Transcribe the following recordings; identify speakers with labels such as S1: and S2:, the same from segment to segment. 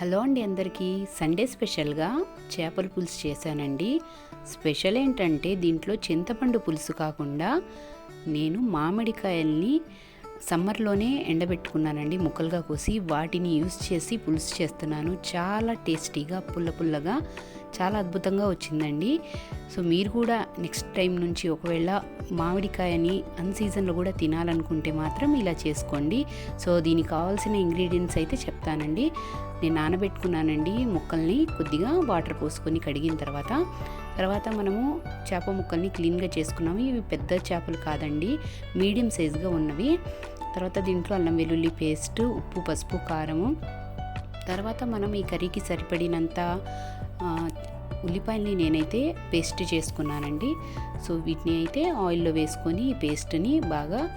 S1: Hello అండి అందరికీ. Sunday స్పెషల్గా చేపల పులుసు చేశానండి. స్పెషల్ ఏంటంటే దీంట్లో చింతపండు పులుసు కాకుండా నేను మామిడికాయల్ని సమ్మర్లోనే ఎండబెట్టుకున్నానండి ముక్కలుగా కోసి వాటిని యూస్ చేసి పులుసు చేస్తున్నాను. చాలా టేస్టీగా పుల్ల పుల్లగా చాలా అద్భుతంగా వచ్చిందండి. సో మీరు కూడా నెక్స్ట్ టైం నుంచి ఒకవేళ మామిడికాయని అన్ సీజన్లో కూడా తినాలనుకుంటే మాత్రం ఇలా చేసుకోండి. సో దీనికి కావాల్సిన ఇంగ్రీడియంట్స్ అయితే చెప్తానండి. నేను నానబెట్టుకున్నానండి ముక్కల్ని కొద్దిగా వాటర్ పోసుకొని కడిగిన తర్వాత తర్వాత మనము చేప ముక్కల్ని క్లీన్గా చేసుకున్నాము. ఇవి పెద్ద చేపలు కాదండి. మీడియం సైజుగా ఉన్నవి. తర్వాత దీంట్లో అల్లం వెల్లుల్లి పేస్ట్ ఉప్పు పసుపు కారము. తర్వాత మనం ఈ కర్రీకి సరిపడినంత ఉల్లిపాయల్ని నేనైతే పేస్ట్ చేసుకున్నానండి. సో వీటిని అయితే ఆయిల్లో వేసుకొని ఈ పేస్ట్ని బాగా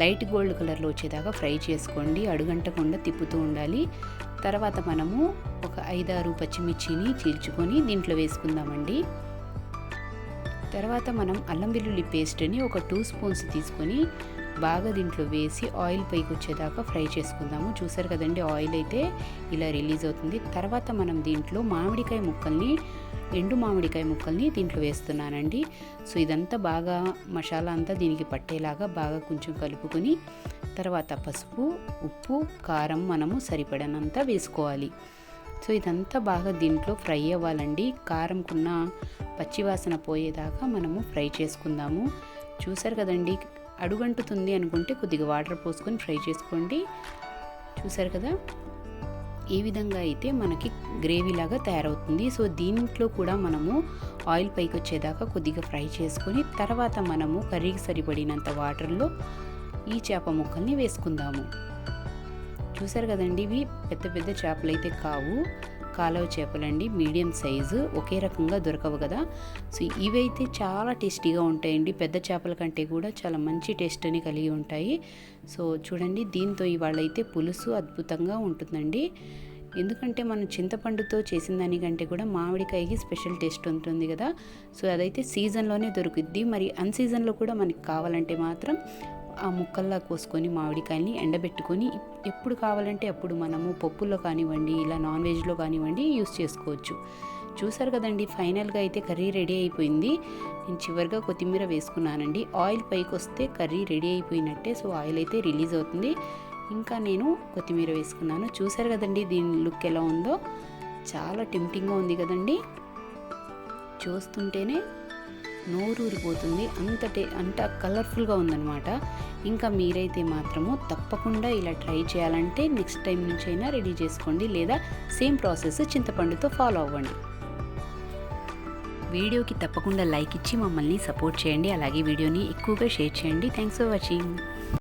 S1: లైట్ గోల్డ్ కలర్లో వచ్చేదాకా ఫ్రై చేసుకోండి. అడుగంటకుండా తిప్పుతూ ఉండాలి. తర్వాత మనము ఒక ఐదారు పచ్చిమిర్చిని చీల్చుకొని దీంట్లో వేసుకుందామండి. తర్వాత మనం అల్లం వెల్లుల్లి పేస్ట్ని ఒక టూ స్పూన్స్ తీసుకొని బాగా దీంట్లో వేసి ఆయిల్ పైకి వచ్చేదాకా ఫ్రై చేసుకుందాము. చూసారు కదండి ఆయిల్ అయితే ఇలా రిలీజ్ అవుతుంది. తర్వాత మనం దీంట్లో మామిడికాయ ముక్కల్ని ఎండు మామిడికాయ ముక్కల్ని దీంట్లో వేస్తున్నానండి. సో ఇదంతా బాగా మసాలా అంతా దీనికి పట్టేలాగా బాగా కొంచెం కలుపుకొని తర్వాత పసుపు ఉప్పు కారం మనము సరిపడనంత వేసుకోవాలి. సో ఇదంతా బాగా దీంట్లో ఫ్రై అవ్వాలండి. కారంకున్న పచ్చివాసన పోయేదాకా మనము ఫ్రై చేసుకుందాము. చూసారు కదండి అడుగంటుతుంది అనుకుంటే కొద్దిగా వాటర్ పోసుకొని ఫ్రై చేసుకోండి. చూసారు కదా ఈ విధంగా అయితే మనకి గ్రేవీ లాగా తయారవుతుంది. సో దీంట్లో కూడా మనము ఆయిల్ పైకి వచ్చేదాకా కొద్దిగా ఫ్రై చేసుకొని తర్వాత మనము కర్రీకి సరిపడినంత వాటర్లో ఈ చేప ముక్కల్ని వేసుకుందాము. చూసారు కదండి ఇవి పెద్ద పెద్ద చేపలు అయితే కావు. కాలువ చేపలండి మీడియం సైజు ఒకే రకంగా దొరకవు కదా. సో ఇవైతే చాలా టేస్టీగా ఉంటాయండి. పెద్ద చేపల కంటే కూడా చాలా మంచి టేస్ట్ని కలిగి ఉంటాయి. సో చూడండి దీంతో ఇవాళ అయితే పులుసు అద్భుతంగా ఉంటుందండి. ఎందుకంటే మనం చింతపండుతో చేసిన దానికంటే కూడా మామిడికాయకి స్పెషల్ టేస్ట్ ఉంటుంది కదా. సో అదైతే సీజన్లోనే దొరుకుద్ది. మరి అన్ సీజన్లో కూడా మనకి కావాలంటే మాత్రం ఆ ముక్కల్లా కోసుకొని మామిడికాయల్ని ఎండబెట్టుకొని ఎప్పుడు కావాలంటే అప్పుడు మనము పప్పుల్లో కానివ్వండి ఇలా నాన్ వెజ్లో కానివ్వండి యూస్ చేసుకోవచ్చు. చూసారు కదండి ఫైనల్గా అయితే కర్రీ రెడీ అయిపోయింది. నేను చివరిగా కొత్తిమీర వేసుకున్నానండి. ఆయిల్ పైకి వస్తే కర్రీ రెడీ అయిపోయినట్టే సో ఆయిల్ అయితే రిలీజ్ అవుతుంది. ఇంకా నేను కొత్తిమీర వేసుకున్నాను. చూసారు కదండి దీని లుక్ ఎలా ఉందో. చాలా టెంప్టింగ్గా ఉంది కదండి. చూస్తుంటేనే నోరూరిపోతుంది. అంత టే అంత కలర్ఫుల్గా ఉందన్నమాట. ఇంకా మీరైతే మాత్రము తప్పకుండా ఇలా ట్రై చేయాలంటే నెక్స్ట్ టైం నుంచి అయినా రెడీ చేసుకోండి. లేదా సేమ్ ప్రాసెస్ చింతపండుతో ఫాలో అవ్వండి. వీడియోకి తప్పకుండా లైక్ ఇచ్చి మమ్మల్ని సపోర్ట్ చేయండి. అలాగే వీడియోని ఎక్కువగా షేర్ చేయండి. Thanks for watching.